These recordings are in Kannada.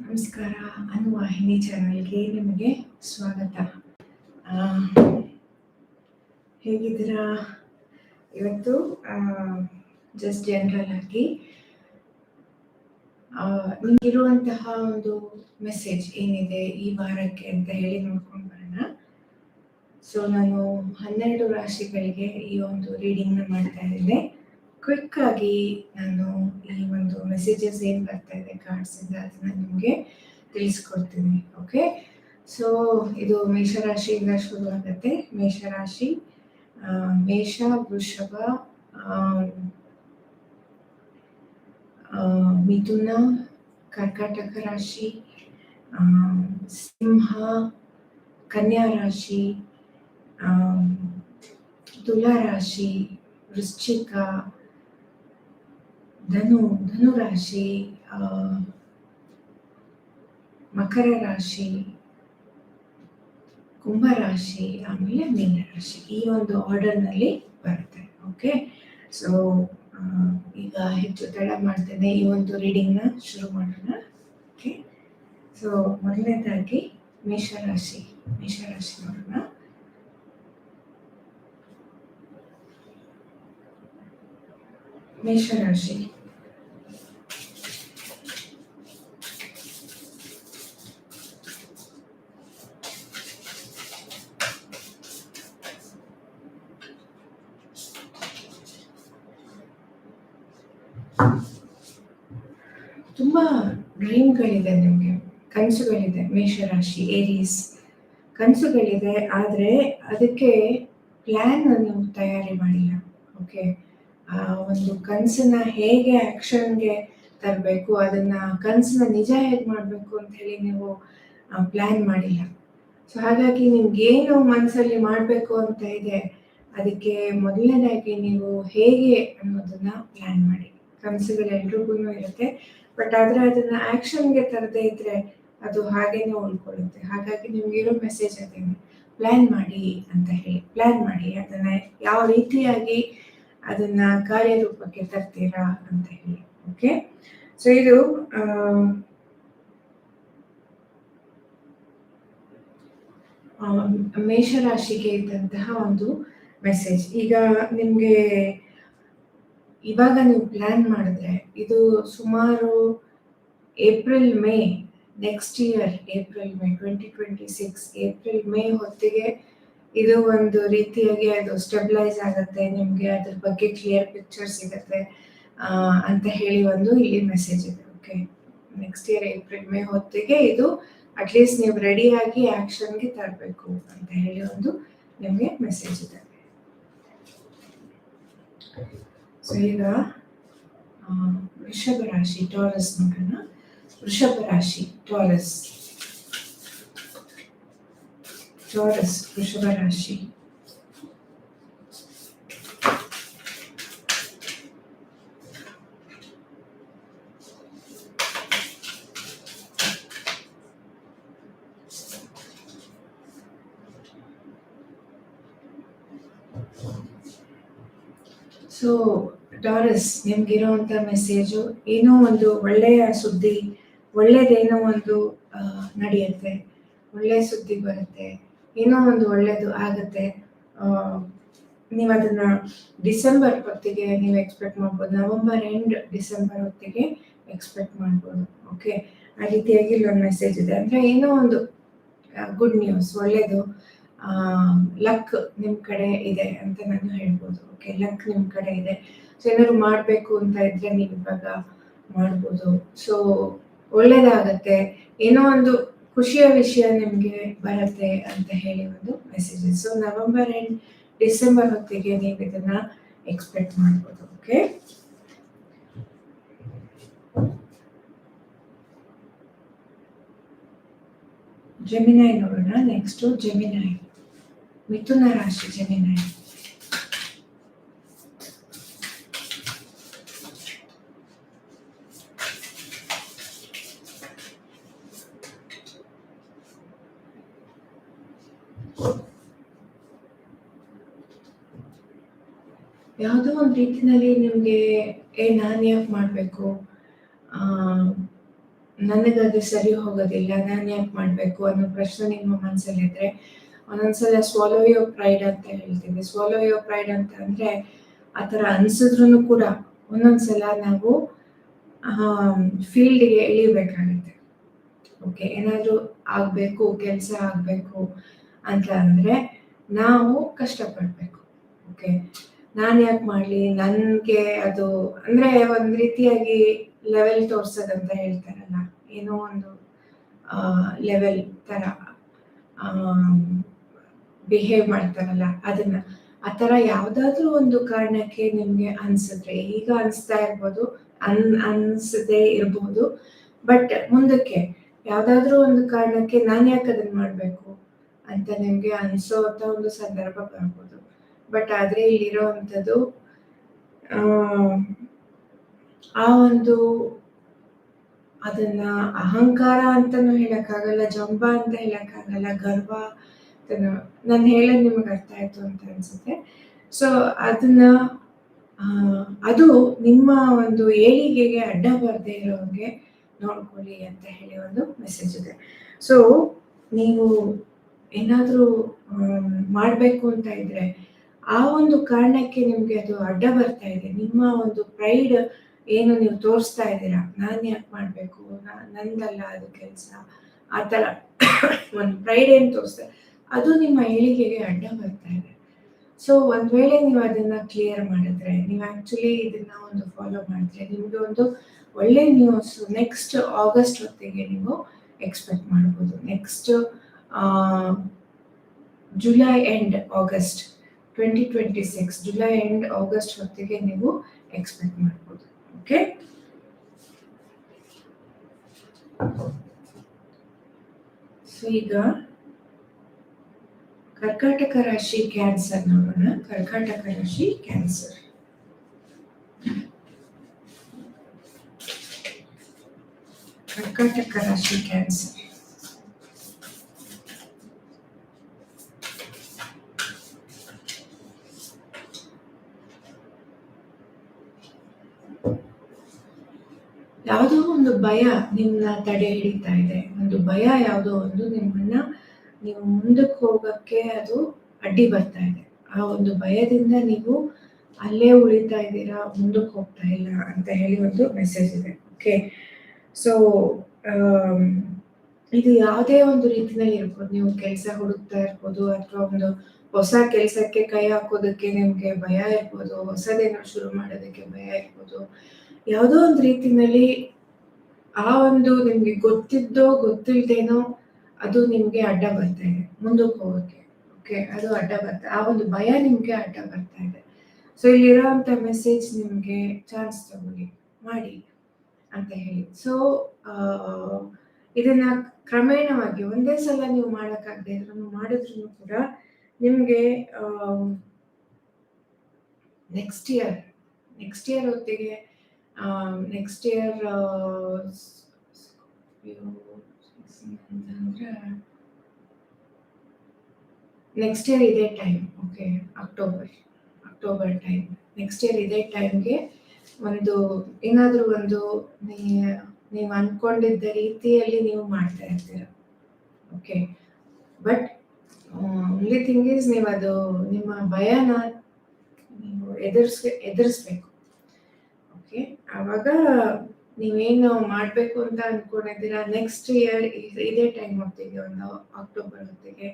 ನಮಸ್ಕಾರ, ಅನುವಾಹಿನಿ ಚಾನಲ್ಗೆ ನಿಮಗೆ ಸ್ವಾಗತ. ಹೇಗಿದ್ದೀರಾ? ಇವತ್ತು ಜಸ್ಟ್ ಜನರಲ್ ಆಗಿ ನಿಮಗಿರುವಂತಹ ಒಂದು ಮೆಸೇಜ್ ಏನಿದೆ ಈ ವಾರಕ್ಕೆ ಅಂತ ಹೇಳಿ ನೋಡ್ಕೊಂಡು ಬರೋಣ. ಸೊ ನಾನು ಹನ್ನೆರಡು ರಾಶಿಗಳಿಗೆ ಈ ಒಂದು ರೀಡಿಂಗ್ನ ಮಾಡ್ತಾ ಇದ್ದೇನೆ ಕ್ವಿಕ್ ಆಗಿ ನಾನು ಈ ಒಂದು ಮೆಸೇಜಸ್ ಏನು ಬರ್ತಾ ಇದೆ ಕಾರ್ಡ್ಸ್ ಇಂದ ಅದನ್ನ ನಿಮಗೆ ತಿಳಿಸ್ಕೊಡ್ತೀನಿ ಓಕೆ ಸೊ ಇದು ಮೇಷರಾಶಿಯಿಂದ ಶುರು ಆಗುತ್ತೆ. ಮೇಷರಾಶಿ ಮೇಷ, ವೃಷಭ ಮಿಥುನ, ಕರ್ಕಾಟಕ ರಾಶಿ ಸಿಂಹ, ಕನ್ಯಾ ರಾಶಿ ತುಲಾ ರಾಶಿ, ವೃಶ್ಚಿಕ ಧನು ರಾಶಿ ಮಕರ ರಾಶಿ, ಕುಂಭ ರಾಶಿ, ಆಮೇಲೆ ಮೀನ ರಾಶಿ ಈ ಒಂದು ಆರ್ಡರ್ನಲ್ಲಿ ಬರುತ್ತೆ ಓಕೆ ಸೊ ಈಗ ಹೆಚ್ಚು ತಡ ಮಾಡ್ತೇನೆ ಈ ಒಂದು ರೀಡಿಂಗ್ನ ಶುರು ಮಾಡೋಣ ಓಕೆ ಸೊ ಮೊದಲನೇದಾಗಿ ಮೇಷರಾಶಿ ಮೇಷರಾಶಿ ನೋಡೋಣ. ಮೇಷರಾಶಿ ತುಂಬಾ ಡ್ರೀಮ್ಗಳಿದೆ ನಿಮಗೆ, ಕನಸುಗಳಿದೆ, ಮೇಷರಾಶಿ ಏರೀಸ್ ಕನಸುಗಳಿದೆ, ಆದರೆ ಅದಕ್ಕೆ ಪ್ಲ್ಯಾನ್ ನೀವು ತಯಾರಿ ಮಾಡಿಲ್ಲ. ಓಕೆ ಆ ಒಂದು ಕನಸನ್ನ ಹೇಗೆ ಆ್ಯಕ್ಷನ್ಗೆ ತರಬೇಕು, ಅದನ್ನ ಕನಸನ್ನ ನಿಜ ಹೇಗೆ ಮಾಡಬೇಕು ಅಂತ ಹೇಳಿ ನೀವು ಪ್ಲ್ಯಾನ್ ಮಾಡಿಲ್ಲ. ಸೊ ಹಾಗಾಗಿ ನಿಮ್ಗೇನು ಮನಸ್ಸಲ್ಲಿ ಮಾಡಬೇಕು ಅಂತ ಇದೆ, ಅದಕ್ಕೆ ಮೊದಲನೇದಾಗಿ ನೀವು ಹೇಗೆ ಅನ್ನೋದನ್ನ ಪ್ಲ್ಯಾನ್ ಮಾಡಿ. ಕನಸುಗಳು ಎಲ್ರಿಗೂ ಇರುತ್ತೆ. ಬಟ್ ಆದ್ರೆ ಅದನ್ನ ಆಕ್ಷನ್ಗೆ ತರದೇ ಇದ್ರೆ ಅದು ಹಾಗೇನೆ ಉಳ್ಕೊಳ್ಳುತ್ತೆ. ಹಾಗಾಗಿ ನಿಮ್ಗಿರೋ ಮೆಸೇಜ್ ಅದೇನೆ ಪ್ಲಾನ್ ಮಾಡಿ ಅಂತ ಹೇಳಿ. ಪ್ಲಾನ್ ಮಾಡಿ. ಅದನ್ನ ಯಾವ ರೀತಿಯಾಗಿ ಅದನ್ನ ಕಾರ್ಯರೂಪಕ್ಕೆ ತರ್ತೀರಾ ಅಂತ ಹೇಳಿ. ಓಕೆ ಸೊ ಇದು ಮೇಷರಾಶಿಗೆ ಇದ್ದಂತಹ ಒಂದು ಮೆಸೇಜ್ ಈಗ ನಿಮ್ಗೆ ಇವಾಗ ನೀವು ಪ್ಲಾನ್ ಮಾಡಿದ್ರೆ ಇದು ಸುಮಾರು April May next year April May twenty twenty six April May ಹೊತ್ತಿಗೆ ಇದು ಒಂದು ರೀತಿಯಾಗಿ ಅದು ಸ್ಟೆಬಿಲೈಸ್ ಆಗುತ್ತೆ, ನಿಮಗೆ ಅದ್ರ ಬಗ್ಗೆ ಕ್ಲಿಯರ್ ಪಿಕ್ಚರ್ ಸಿಗುತ್ತೆ ಅಂತ ಹೇಳಿ ಒಂದು ಇಲ್ಲಿ ಮೆಸೇಜ್ ಇದೆ okay next year April May ಹೊತ್ತಿಗೆ ಇದು ಅಟ್ಲೀಸ್ಟ್ ನೀವು ರೆಡಿಯಾಗಿ ಆ್ಯಕ್ಷನ್ಗೆ ತರಬೇಕು ಅಂತ ಹೇಳಿ ಒಂದು ನಿಮಗೆ ಮೆಸೇಜ್ ಇದೆ. ಸೊ ಈಗ ಆ, ವೃಷಭ ರಾಶಿ ಟಾರಸ್ ನೋಡೋಣ ವೃಷಭ ರಾಶಿ ಟಾರಸ್ ಟಾರಸ್ ವೃಷಭ ರಾಶಿ. ಸೊ ಡಾರಸ್ ನಿಮ್ಗಿರೋಂಥ ಮೆಸೇಜು ಏನೋ ಒಂದು ಒಳ್ಳೆಯ ಸುದ್ದಿ, ಒಳ್ಳೇದೇನೋ ಒಂದು ನಡೆಯುತ್ತೆ. ಒಳ್ಳೆಯ ಸುದ್ದಿ ಬರುತ್ತೆ. ಏನೋ ಒಂದು ಒಳ್ಳೆಯದು ಆಗುತ್ತೆ. ನೀವು ಅದನ್ನ ಡಿಸೆಂಬರ್ ಹೊತ್ತಿಗೆ ನೀವು ಎಕ್ಸ್ಪೆಕ್ಟ್ ಮಾಡ್ಬೋದು. ನವೆಂಬರ್ ಎಂಡ್ ಡಿಸೆಂಬರ್ ಹೊತ್ತಿಗೆ ಎಕ್ಸ್ಪೆಕ್ಟ್ ಮಾಡ್ಬೋದು. ಓಕೆ ಆ ರೀತಿಯಾಗಿ ಇಲ್ಲೊಂದು ಮೆಸೇಜ್ ಇದೆ. ಅಂದರೆ ಏನೋ ಒಂದು ಗುಡ್ ನ್ಯೂಸ್ ಒಳ್ಳೇದು. ಲಕ್ ನಿಮ್ಮ ಕಡೆ ಇದೆ ಅಂತ ನಾನು ಹೇಳ್ಬೋದು. ಓಕೆ ಲಕ್ ನಿಮ್ಮ ಕಡೆ ಇದೆ. ಸೊ ಏನಾದ್ರು ಮಾಡಬೇಕು ಅಂತ ಇದ್ರೆ ನೀವು ಇವಾಗ ಮಾಡ್ಬೋದು. ಸೊ ಒಳ್ಳೇದಾಗತ್ತೆ. ಏನೋ ಒಂದು ಖುಷಿಯ ವಿಷಯ ನಿಮಗೆ ಬರುತ್ತೆ ಅಂತ ಹೇಳಿ ಒಂದು message so November end December ಹೊತ್ತಿಗೆ ನೀವು ಇದನ್ನ ಎಕ್ಸ್ಪೆಕ್ಟ್ ಮಾಡ್ಬೋದು. ಓಕೆ ಜೆಮಿನೈ ನೋಡೋಣ. ನೆಕ್ಸ್ಟ್ ಜೆಮಿನೈ ಮಿಥುನ ರಾಶಿ ಜೆಮಿನೈ ಯಾವುದೋ ಒಂದು ರೀತಿನಲ್ಲಿ ನಿಮಗೆ ಏ, ನಾನು ಯಾಕೆ ಮಾಡಬೇಕು? ನನಗದು ಸರಿ ಹೋಗೋದಿಲ್ಲ, ನಾನು ಯಾಕೆ ಮಾಡಬೇಕು ಅನ್ನೋ ಪ್ರಶ್ನೆ ನಿಮ್ಮ ಮನಸ್ಸಲ್ಲಿದ್ರೆ ಒಂದೊಂದ್ಸಲ ಸ್ವಾಲೋ ಯೋ ಪ್ರೈಡ್ ಅಂತ ಹೇಳ್ತೀವಿ ಸ್ವಾಲೋ ಯೋ ಪ್ರೈಡ್ ಅಂತ ಅಂದ್ರೆ ಆ ಥರ ಅನ್ಸಿದ್ರು ಕೂಡ ಒಂದೊಂದ್ಸಲ ನಾವು ಫೀಲ್ಡ್ಗೆ ಇಳಿಬೇಕಾಗುತ್ತೆ ಓಕೆ ಏನಾದರೂ ಆಗಬೇಕು, ಕೆಲಸ ಆಗಬೇಕು ಅಂತ ಅಂದರೆ ನಾವು ಕಷ್ಟಪಡಬೇಕು. ಓಕೆ ನಾನು ಯಾಕೆ ಮಾಡಲಿ? ನನಗೆ ಅದು ಅಂದರೆ ಒಂದು ರೀತಿಯಾಗಿ ಲೆವೆಲ್ ತೋರ್ಸೋದಂತ ಹೇಳ್ತಾರಲ್ಲ, ಏನೋ ಒಂದು ಲೆವೆಲ್ ಥರ ಬಿಹೇವ್ ಮಾಡ್ತಾರಲ್ಲ, ಅದನ್ನ. ಆ ತರ ಯಾವುದಾದ್ರೂ ಒಂದು ಕಾರಣಕ್ಕೆ ನಿಮಗೆ ಅನ್ಸಿದ್ರೆ, ಈಗ ಅನ್ಸ್ತಾ ಇರ್ಬೋದು, ಅನ್, ಅನ್ಸದೇ ಇರ್ಬೋದು, ಬಟ್ ಮುಂದಕ್ಕೆ ಯಾವುದಾದ್ರೂ ಒಂದು ಕಾರಣಕ್ಕೆ ನಾನು ಯಾಕೆ ಅದನ್ನ ಮಾಡಬೇಕು ಅಂತ ನಿಮಗೆ ಅನಿಸೋ ಅಂತ ಒಂದು ಸಂದರ್ಭ ಬರ್ಬೋದು. ಬಟ್ ಆದ್ರೆ ಇಲ್ಲಿರೋವಂಥದ್ದು ಆ ಒಂದು ಅದನ್ನ ಅಹಂಕಾರ ಅಂತಾನು ಹೇಳಕ್ಕಾಗಲ್ಲ, ಜಂಬ ಅಂತ ಹೇಳಕ್ಕಾಗಲ್ಲ, ಗರ್ವ ನಾನು ಹೇಳೋದು ನಿಮಗೆ ಅರ್ಥ ಆಯ್ತು ಅಂತ ಅನ್ಸುತ್ತೆ. ಸೊ ಅದನ್ನ ಅದು ನಿಮ್ಮ ಒಂದು ಏಳಿಗೆಗೆ ಅಡ್ಡ ಬರದೇ ಇರೋಂಗೆ ನೋಡ್ಕೊಳ್ಳಿ ಅಂತ ಹೇಳಿ ಒಂದು ಮೆಸೇಜ್ ಇದೆ. ಸೊ ನೀವು ಏನಾದರೂ ಮಾಡಬೇಕು ಅಂತ ಇದ್ರೆ ಆ ಒಂದು ಕಾರಣಕ್ಕೆ ನಿಮ್ಗೆ ಅದು ಅಡ್ಡ ಬರ್ತಾ ಇದೆ. ನಿಮ್ಮ ಒಂದು ಪ್ರೈಡ್ ಏನು ನೀವು ತೋರಿಸ್ತಾ ಇದ್ದೀರಾ? ನಾನು ಯಾಕೆ ಮಾಡಬೇಕು? ನಂದಲ್ಲ ಅದು ಕೆಲಸ. ಆ ಥರ. ಒಂದು ಪ್ರೈಡ್ ಏನು ತೋರಿಸ್ತಾ ಅದು ನಿಮ್ಮ ಏಳಿಗೆಗೆ ಅಡ್ಡ ಬರ್ತಾ ಇದೆ. ಸೊ ಒಂದ್ ವೇಳೆ ನೀವು ಅದನ್ನ ಕ್ಲಿಯರ್ ಮಾಡಿದ್ರೆ, ನೀವು ಆಕ್ಚುಲಿ ಇದನ್ನ ಒಂದು ಫಾಲೋ ಮಾಡಿದ್ರೆ, ನಿಮ್ಗೆ ಒಂದು ಒಳ್ಳೆ ನ್ಯೂಸ್ ನೆಕ್ಸ್ಟ್ ಆಗಸ್ಟ್ ಹೊತ್ತಿಗೆ ನೀವು ಎಕ್ಸ್ಪೆಕ್ಟ್ ಮಾಡ್ಬೋದು. Next July end August twenty twenty six July end August ಹೊತ್ತಿಗೆ ನೀವು ಎಕ್ಸ್ಪೆಕ್ಟ್ ಮಾಡ್ಬೋದು. ಓಕೆ ಸೊ ಈಗ ಕರ್ಕಾಟಕ ರಾಶಿ ಕ್ಯಾನ್ಸರ್ ನೋಡೋಣ ಕರ್ಕಾಟಕ ರಾಶಿ ಕ್ಯಾನ್ಸರ್ ಕರ್ಕಾಟಕ ರಾಶಿ ಕ್ಯಾನ್ಸರ್ ಯಾವುದೋ ಒಂದು ಭಯ ನಿಮ್ಮನ್ನ ತಡೆ ಹಿಡಿತಾ ಇದೆ. ಒಂದು ಭಯ ಯಾವುದೋ ಒಂದು ನಿಮ್ಮನ್ನ ನೀವು ಮುಂದಕ್ಕೆ ಹೋಗಕ್ಕೆ ಅದು ಅಡ್ಡಿ ಬರ್ತಾ ಇದೆ. ಆ ಒಂದು ಭಯದಿಂದ ನೀವು ಅಲ್ಲೇ ಉಳಿತಾ ಇದ್ದೀರಾ, ಮುಂದಕ್ಕೆ ಹೋಗ್ತಾ ಇಲ್ಲ ಅಂತ ಹೇಳಿ ಒಂದು ಮೆಸೇಜ್ ಇದೆ ಓಕೆ ಸೊ ಇದು ಯಾವುದೇ ಒಂದು ರೀತಿನಲ್ಲಿ ಇರ್ಬೋದು. ನೀವು ಕೆಲಸ ಹುಡುಕ್ತಾ ಇರ್ಬೋದು ಅಥವಾ ಒಂದು ಹೊಸ ಕೆಲಸಕ್ಕೆ ಕೈ ಹಾಕೋದಕ್ಕೆ ನಿಮಗೆ ಭಯ ಇರ್ಬೋದು, ಹೊಸದೇನೋ ಶುರು ಮಾಡೋದಕ್ಕೆ ಭಯ ಇರ್ಬೋದು. ಯಾವುದೋ ಒಂದು ರೀತಿನಲ್ಲಿ ಆ ಒಂದು ನಿಮ್ಗೆ ಗೊತ್ತಿದ್ದೋ ಗೊತ್ತಿಲ್ದೇನೋ ಅದು ನಿಮ್ಗೆ ಅಡ್ಡ ಬರ್ತಾ ಇದೆ. ಮುಂದಕ್ಕೆ ಹೋಗೋಕೆ ಓಕೆ ಅದು ಅಡ್ಡ ಬರ್ತಾ, ಆ ಒಂದು ಭಯ ನಿಮ್ಗೆ ಅಡ್ಡ ಬರ್ತಾ ಇದೆ. ಸೊ ಇಲ್ಲಿರೋಂಥ ಮೆಸೇಜ್ ನಿಮಗೆ ಚಾನ್ಸ್ ತಗೊಳ್ಳಿ, ಮಾಡಿ ಅಂತ ಹೇಳಿ. ಸೊ ಇದನ್ನ ಕ್ರಮೇಣವಾಗಿ ಒಂದೇ ಸಲ ನೀವು ಮಾಡೋಕ್ಕಾಗದೆ ಇದ್ರೂ ಮಾಡಿದ್ರು ಕೂಡ ನಿಮಗೆ ನೆಕ್ಸ್ಟ್ ಇಯರ್ ನೆಕ್ಸ್ಟ್ ಇಯರ್ ಹೊತ್ತಿಗೆ ನೆಕ್ಸ್ಟ್ ಇಯರ್ ಅಂತಂದ್ರೆ ನೆಕ್ಸ್ಟ್ ಇಯರ್ ಇದೇ time okay October October time next year ಇದೇ ಟೈಮ್ಗೆ ಒಂದು, ಏನಾದರೂ ಒಂದು ನೀವು ಅನ್ಕೊಂಡಿದ್ದ ರೀತಿಯಲ್ಲಿ ನೀವು ಮಾಡ್ತಾ ಇರ್ತೀರ okay but only thing is ನೀವು ಅದು, ನಿಮ್ಮ ಭಯನ ನೀವು ಎದುರಿಸ್ ಎದುರಿಸ್ಬೇಕು ಓಕೆ ಆವಾಗ ನೀವೇನು ಮಾಡಬೇಕು ಅಂತ ಅನ್ಕೊಂಡಿದ್ದೀರಾ? ನೆಕ್ಸ್ಟ್ ಇಯರ್ ಇದೇ ಟೈಮ್ ಹೊತ್ತಿಗೆ ಒಂದು ಅಕ್ಟೋಬರ್ ಹೊತ್ತಿಗೆ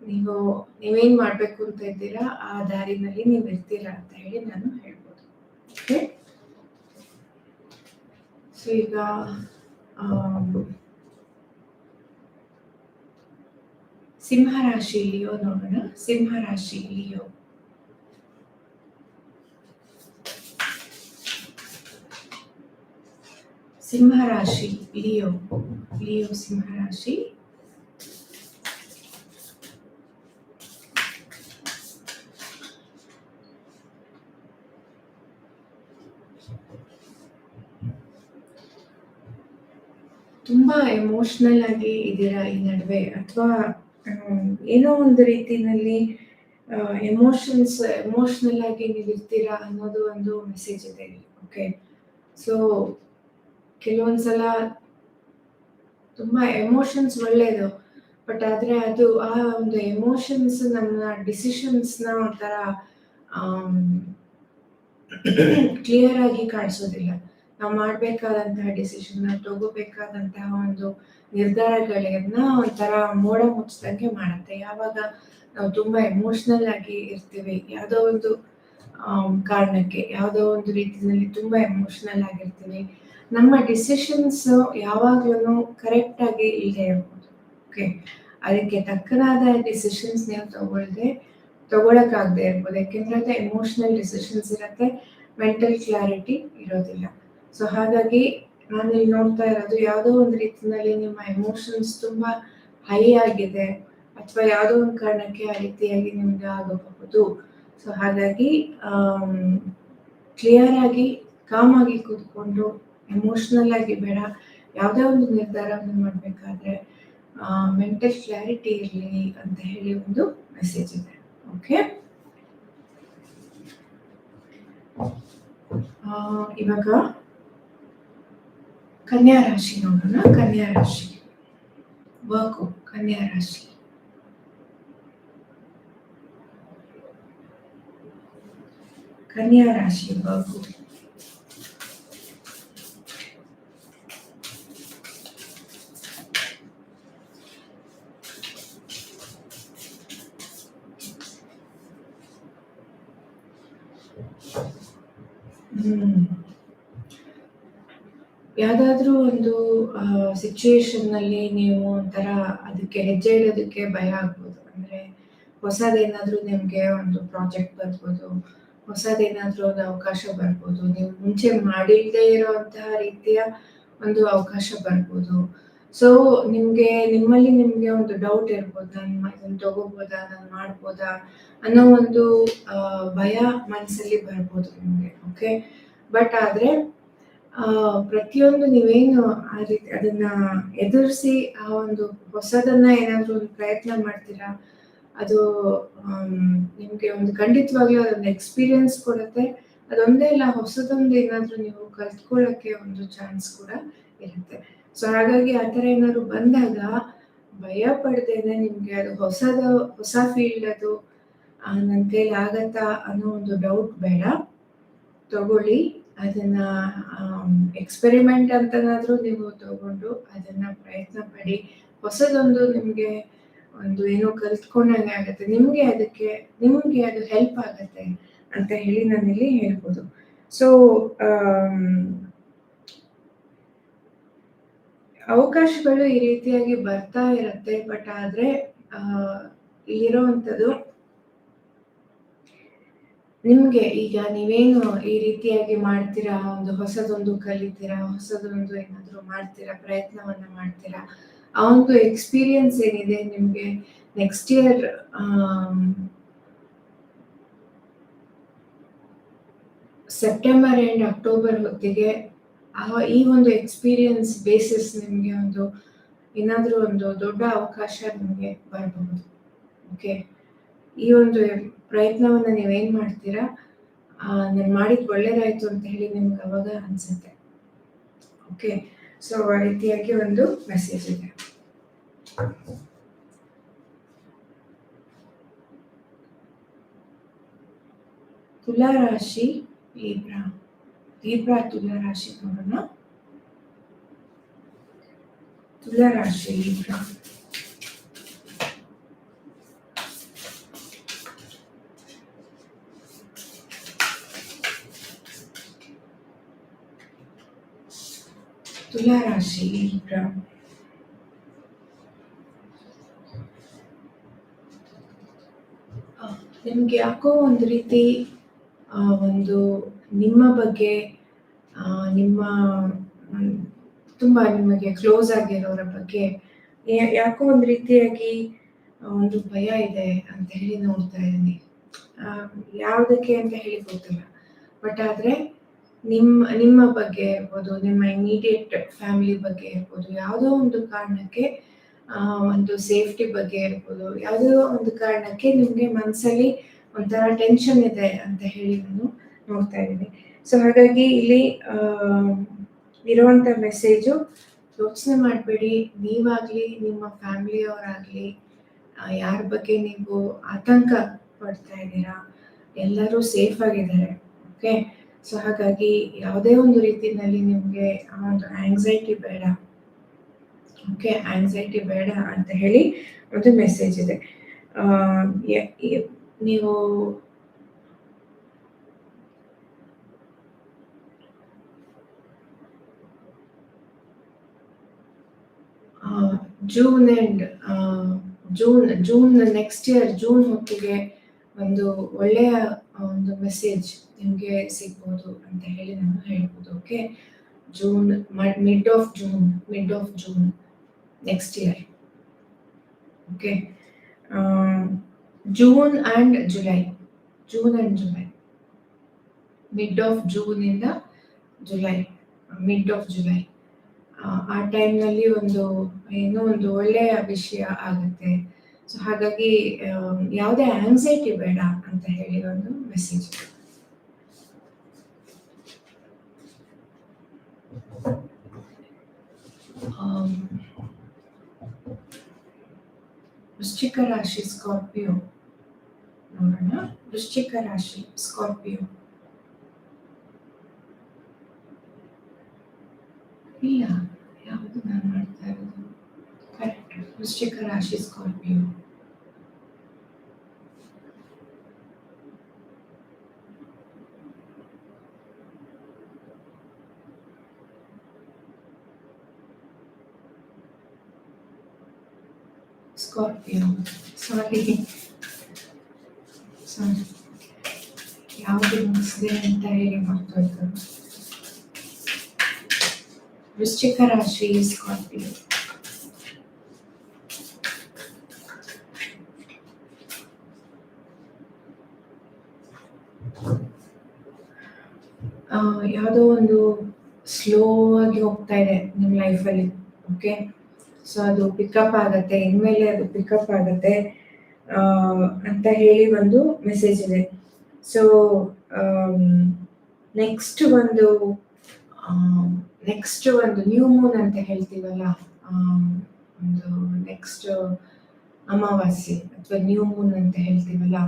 ನೀವು ನೀವೇನ್ ಮಾಡಬೇಕು ಅಂತ ಇದ್ದೀರಾ? ಆ ದಾರಿನಲ್ಲಿ ನೀವು ಇರ್ತೀರಾ ಅಂತ ಹೇಳಿ ನಾನು ಹೇಳ್ಬೋದು. ಓಕೆ ಸೊ ಈಗ ಸಿಂಹರಾಶಿ ಸಿಂಹ ರಾಶಿ ಲಿಯೋ ನೋಡೋಣ. ಸಿಂಹ ರಾಶಿ ಲಿಯೋ ಸಿಂಹ ರಾಶಿ ಲಿಯೋ ಲಿಯೋ ಸಿಂಹರಾಶಿ. ತುಂಬಾ ಎಮೋಷನಲ್ ಆಗಿ ಇದ್ದೀರಾ ಈ ನಡುವೆ? ಅಥವಾ ಏನೋ ಒಂದು ರೀತಿಯಲ್ಲಿ ಎಮೋಷನ್ಸ್ ಎಮೋಷನಲ್ ಆಗಿ ನೀವು ಇರ್ತೀರಾ ಅನ್ನೋದು ಒಂದು ಮೆಸೇಜ್ ಇದೆ ಓಕೆ ಸೊ ಕೆಲವೊಂದ್ಸಲ ತುಂಬಾ ಎಮೋಷನ್ಸ್ ಒಳ್ಳೇದು ಬಟ್ ಆದ್ರೆ ಅದು ಆ ಒಂದು ಎಮೋಷನ್ಸ್ ನಮ್ಮ ಡಿಸಿಷನ್ಸ್ನ ಒಂಥರ ಕ್ಲಿಯರ್ ಆಗಿ ಕಾಣಿಸೋದಿಲ್ಲ. ನಾವು ಮಾಡಬೇಕಾದಂತಹ ಡಿಸಿಷನ್ ತಗೋಬೇಕಾದಂತಹ ಒಂದು ನಿರ್ಧಾರಗಳನ್ನ ಒಂಥರ ಮೋಡ ಮುಚ್ಚಿದಂಗೆ ಮಾಡುತ್ತೆ. ಯಾವಾಗ ನಾವು ತುಂಬಾ ಎಮೋಷ್ನಲ್ ಆಗಿ ಇರ್ತೀವಿ, ಯಾವುದೋ ಒಂದು ಕಾರಣಕ್ಕೆ, ಯಾವುದೋ ಒಂದು ರೀತಿಯಲ್ಲಿ ತುಂಬಾ ಎಮೋಷ್ನಲ್ ಆಗಿರ್ತೀವಿ ನಮ್ಮ ಡಿಸಿಷನ್ಸ್ ಯಾವಾಗ್ಲೂ ಕರೆಕ್ಟ್ ಆಗಿ ಇಲ್ಲದೆ ಇರ್ಬೋದು. ಓಕೆ ಅದಕ್ಕೆ ತಕ್ಕನಾದ ಡಿಸಿಷನ್ಸ್ ನೀವು ತಗೊಳ್ದೆ, ತಗೊಳಕ್ಕಾಗದೆ ಇರ್ಬೋದು. ಯಾಕೆಂದ್ರೆ ಅದು ಎಮೋಷನಲ್ ಡಿಸಿಷನ್ಸ್ ಇರುತ್ತೆ ಮೆಂಟಲ್ ಕ್ಲಾರಿಟಿ ಇರೋದಿಲ್ಲ. ಸೊ ಹಾಗಾಗಿ ನಾನು ಇಲ್ಲಿ ನೋಡ್ತಾ ಇರೋದು ಯಾವುದೋ ಒಂದು ರೀತಿಯಲ್ಲಿ ನಿಮ್ಮ ಎಮೋಷನ್ಸ್ ತುಂಬಾ ಹೈ ಆಗಿದೆ ಅಥವಾ ಯಾವುದೋ ಒಂದು ಕಾರಣಕ್ಕೆ ಆ ರೀತಿಯಾಗಿ ನಿಮ್ಗೆ ಆಗಬಹುದು. ಸೊ ಹಾಗಾಗಿ ಕ್ಲಿಯರ್ ಆಗಿ ಕಾಮ್ ಆಗಿ ಕೂತ್ಕೊಂಡು ಎಮೋಷ್ನಲ್ ಆಗಿ ಬೇಡ. ಯಾವುದೇ ಒಂದು ನಿರ್ಧಾರವನ್ನು ಮಾಡಬೇಕಾದ್ರೆ ಮೆಂಟಲ್ ಕ್ಲಾರಿಟಿ ಇರಲಿ ಅಂತ ಹೇಳಿ ಒಂದು ಮೆಸೇಜ್ ಇದೆ. ಓಕೆ ಇವಾಗ ಕನ್ಯಾ ರಾಶಿ ನೋಡೋಣ. ಕನ್ಯಾ ರಾಶಿ. ವರ್ಕು ಕನ್ಯಾ ರಾಶಿ. ಕನ್ಯಾ ರಾಶಿ ವರ್ಕು ಯಾವ್ದಾದ್ರೂ ಒಂದು ಸಿಚುಯೇಷನ್ನಲ್ಲಿ ನೀವು ಒಂಥರ ಅದಕ್ಕೆ ಹೆಜ್ಜೆ ಇಡೋದಕ್ಕೆ ಭಯ ಆಗ್ಬೋದು. ಅಂದ್ರೆ ಹೊಸದೇನಾದ್ರೂ ನಿಮ್ಗೆ ಒಂದು ಪ್ರಾಜೆಕ್ಟ್ ಬರ್ಬೋದು. ಹೊಸದೇನಾದ್ರೂ ಒಂದು ಅವಕಾಶ ಬರ್ಬೋದು. ನೀವು ಮುಂಚೆ ಮಾಡಿಲ್ಲದೆ ಇರುವಂತಹ ರೀತಿಯ ಒಂದು ಅವಕಾಶ ಬರ್ಬೋದು. ಸೊ ನಿಮ್ಗೆ, ನಿಮ್ಮಲ್ಲಿ ನಿಮ್ಗೆ ಒಂದು ಡೌಟ್ ಇರ್ಬೋದು? ನಾನು ಇದನ್ನ ತಗೋಬೋದಾ? ನಾನು ಮಾಡ್ಬೋದಾ? ಅನ್ನೋ ಒಂದು ಭಯ ಮನಸ್ಸಲ್ಲಿ ಬರ್ಬೋದು ನಿಮ್ಗೆ ಓಕೆ ಬಟ್ ಆದ್ರೆ ಪ್ರತಿಯೊಂದು ನೀವೇನು ಆ ರೀತಿ ಅದನ್ನ ಎದುರಿಸಿ, ಆ ಒಂದು ಹೊಸದನ್ನ ಏನಾದ್ರು ಒಂದು ಪ್ರಯತ್ನ ಮಾಡ್ತೀರಾ? ಅದು ನಿಮ್ಗೆ ಒಂದು ಖಂಡಿತವಾಗ್ಲೂ ಅದೊಂದು ಎಕ್ಸ್ಪೀರಿಯನ್ಸ್ ಕೊಡುತ್ತೆ. ಅದೊಂದೇ ಇಲ್ಲ ಹೊಸದೊಂದು ಏನಾದರೂ ನೀವು ಕಲ್ತ್ಕೊಳ್ಳೋಕೆ ಒಂದು ಚಾನ್ಸ್ ಕೂಡ ಇರುತ್ತೆ. ಸೊ ಹಾಗಾಗಿ ಆ ಥರ ಏನಾದ್ರು ಬಂದಾಗ ಭಯ ಪಡ್ದೇನೆ ನಿಮ್ಗೆ ಅದು ಹೊಸದ, ಹೊಸ ಫೀಲ್ಡ್ ಅದು ನನ್ನ ಕೈಲಿ ಆಗತ್ತಾ ಅನ್ನೋ ಒಂದು ಡೌಟ್ ಬೇಡ. ತಗೊಳ್ಳಿ. ಅದನ್ನ ಎಕ್ಸ್ಪೆರಿಮೆಂಟ್ ಅಂತನಾದ್ರೂ ನೀವು ತಗೊಂಡು ಅದನ್ನ ಪ್ರಯತ್ನ ಪಡಿ. ಹೊಸದೊಂದು ನಿಮಗೆ ಒಂದು ಏನೋ ಕಲ್ತ್ಕೊಂಡಂಗೆ ಆಗುತ್ತೆ. ನಿಮಗೆ ಅದಕ್ಕೆ, ನಿಮಗೆ ಅದು ಹೆಲ್ಪ್ ಆಗತ್ತೆ ಅಂತ ಹೇಳಿ ನಾನಿಲ್ಲಿ ಹೇಳ್ಬೋದು. ಸೊ ಅವಕಾಶಗಳು ಈ ರೀತಿಯಾಗಿ ಬರ್ತಾ ಇರುತ್ತೆ ಬಟ್ ಆದ್ರೆ ಇಲ್ಲಿರೋವಂಥದ್ದು ನಿಮ್ಗೆ ಈಗ ನೀವೇನು ಈ ರೀತಿಯಾಗಿ ಮಾಡ್ತೀರಾ, ಒಂದು ಹೊಸದೊಂದು ಕಲಿತೀರಾ, ಹೊಸದೊಂದು ಏನಾದ್ರು ಮಾಡ್ತೀರಾ, ಪ್ರಯತ್ನವನ್ನ ಮಾಡ್ತೀರಾ? ಆ ಒಂದು ಎಕ್ಸ್ಪೀರಿಯನ್ಸ್ ಏನಿದೆ ನಿಮ್ಗೆ next year September end October ಹೊತ್ತಿಗೆ ಆ, ಈ ಒಂದು ಎಕ್ಸ್ಪೀರಿಯನ್ಸ್ ಬೇಸಿಸ್ ನಿಮಗೆ ಒಂದು ಏನಾದರೂ ಒಂದು ದೊಡ್ಡ ಅವಕಾಶ ನಿಮಗೆ ಬರಬಹುದು. ಓಕೆ ಈ ಒಂದು ಪ್ರಯತ್ನವನ್ನು ನೀವೇನು ಮಾಡ್ತೀರಾ? ನಾನು ಮಾಡಿದ್ದು ಒಳ್ಳೇದಾಯಿತು ಅಂತ ಹೇಳಿ ನಿಮ್ಗೆ ಅವಾಗ ಅನ್ಸುತ್ತೆ. ಓಕೆ ಸೊ ಆ ರೀತಿಯಾಗಿ ಒಂದು ಮೆಸೇಜ್ ಇದೆ. ತುಲಾ ರಾಶಿ ಲೀಬ್ರಾ ಲೀಬ್ರಾ ತುಲಾ ರಾಶಿ ನೋಡೋಣ ತುಲಾ ರಾಶಿ ಲೀಬ್ರಾ ತುಲಾ ರಾಶಿ ಲೀಬ್ರಾ ಆ, ನಿಮ್ಗೆ ಯಾಕೋ ಒಂದು ರೀತಿ ಆ, ಒಂದು ನಿಮ್ಮ ಬಗ್ಗೆ ನಿಮ್ಮ ತುಂಬ ನಿಮಗೆ ಕ್ಲೋಸ್ ಆಗಿರೋರ ಬಗ್ಗೆ ಯಾಕೋ ಒಂದು ರೀತಿಯಾಗಿ ಒಂದು ಭಯ ಇದೆ ಅಂತ ಹೇಳಿ ನೋಡ್ತಾ ಇದ್ದೀನಿ. ಯಾವುದಕ್ಕೆ ಅಂತ ಹೇಳಿ ಗೊತ್ತಿಲ್ಲ. ಬಟ್ ಆದ್ರೆ ನಿಮ್ಮ ನಿಮ್ಮ ಬಗ್ಗೆ ಇರ್ಬೋದು, ನಿಮ್ಮ ಇಮಿಡಿಯೇಟ್ ಫ್ಯಾಮಿಲಿ ಬಗ್ಗೆ ಇರ್ಬೋದು, ಯಾವುದೋ ಒಂದು ಕಾರಣಕ್ಕೆ ಒಂದು ಸೇಫ್ಟಿ ಬಗ್ಗೆ ಇರ್ಬೋದು, ಯಾವುದೋ ಒಂದು ಕಾರಣಕ್ಕೆ ನಿಮಗೆ ಮನಸ್ಸಲ್ಲಿ ಒಂಥರ ಟೆನ್ಷನ್ ಇದೆ ಅಂತ ಹೇಳಿ ನಾನು ನೋಡ್ತಾ ಇದ್ದೀನಿ. ಸೊ ಹಾಗಾಗಿ ಇಲ್ಲಿ ಇರುವಂಥ ಮೆಸೇಜು ಯೋಚನೆ ಮಾಡಬೇಡಿ. ನೀವಾಗಲಿ, ನಿಮ್ಮ ಫ್ಯಾಮಿಲಿಯವರಾಗಲಿ ಯಾರ ಬಗ್ಗೆ ನೀವು ಆತಂಕ ಪಡ್ತಾ ಇದ್ದೀರಾ, ಎಲ್ಲರೂ ಸೇಫ್ ಆಗಿದ್ದಾರೆ ಓಕೆ ಸೊ ಹಾಗಾಗಿ ಯಾವುದೇ ಒಂದು ರೀತಿಯಲ್ಲಿ ನಿಮಗೆ ಆ ಒಂದು ಆಂಗ್ಸೈಟಿ ಬೇಡ ಓಕೆ ಆಂಗ್ಸೈಟಿ ಬೇಡ ಅಂತ ಹೇಳಿ ಒಂದು ಮೆಸೇಜ್ ಇದೆ. ನೀವು June end June June next year June ಹೊತ್ತಿಗೆ ಒಂದು ಒಳ್ಳೆಯ ಒಂದು ಮೆಸೇಜ್ ನಿಮಗೆ ಸಿಗ್ಬೋದು ಅಂತ ಹೇಳಿ ನಾನು ಹೇಳ್ಬೋದು okay June mid of June mid of June next year okay June and July, June and July mid of ಜೂನಿಂದ July mid of July. ಆ ಟೈಮ್ನಲ್ಲಿ ಒಂದು, ಏನೋ ಒಂದು ಒಳ್ಳೆಯ ವಿಷಯ ಆಗುತ್ತೆ. ಸೊ ಹಾಗಾಗಿ ಯಾವುದೇ ಆಂಗ್ಸೈಟಿ ಬೇಡ ಅಂತ ಹೇಳಿ ಒಂದು ಮೆಸೇಜ್ ವೃಶ್ಚಿಕ ರಾಶಿ ಸ್ಕಾರ್ಪಿಯೋ. ನೋಡೋಣ. ವೃಶ್ಚಿಕ ರಾಶಿ ಸ್ಕಾರ್ಪಿಯೋ. ಇಲ್ಲ ಯಾವುದು ನಾನು ಮಾಡ್ತಾ ಇರೋದು ಕರೆಕ್ಟ್ ವೃಶ್ಚಿಕ ರಾಶಿ ಸ್ಕಾರ್ಪಿಯೋ ಸ್ಕಾರ್ಪಿಯೋ ಸಾರಿ ಸಾರಿ ಯಾವುದು ಮುಗಿಸಿದೆ ಅಂತ ಹೇಳಿ ಮರ್ತೋಯ್ತು ವೃಶ್ಚಿಕ ರಾಶಿ ಸ್ಕಾರ್ಪಿಯೋ. ಯಾವುದೋ ಒಂದು ಸ್ಲೋ ಆಗಿ ಹೋಗ್ತಾ ಇದೆ ನಿಮ್ಮ ಲೈಫಲ್ಲಿ ಓಕೆ ಸೊ ಅದು ಪಿಕಪ್ ಆಗತ್ತೆ, ಇನ್ಮೇಲೆ ಅದು ಪಿಕಪ್ ಆಗತ್ತೆ ಅಂತ ಹೇಳಿ ಒಂದು ಮೆಸೇಜ್ ಇದೆ. ಸೊ ನೆಕ್ಸ್ಟ್ ಒಂದು ನೆಕ್ಸ್ಟ್ ಒಂದು ನ್ಯೂ ಮೂನ್ ಅಂತ ಹೇಳ್ತೀವಲ್ಲ ಒಂದು ನೆಕ್ಸ್ಟ್ ಅಮಾವಾಸ್ಯೆ ಅಥವಾ ನ್ಯೂ ಮೂನ್ ಅಂತ ಹೇಳ್ತೀವಲ್ಲ,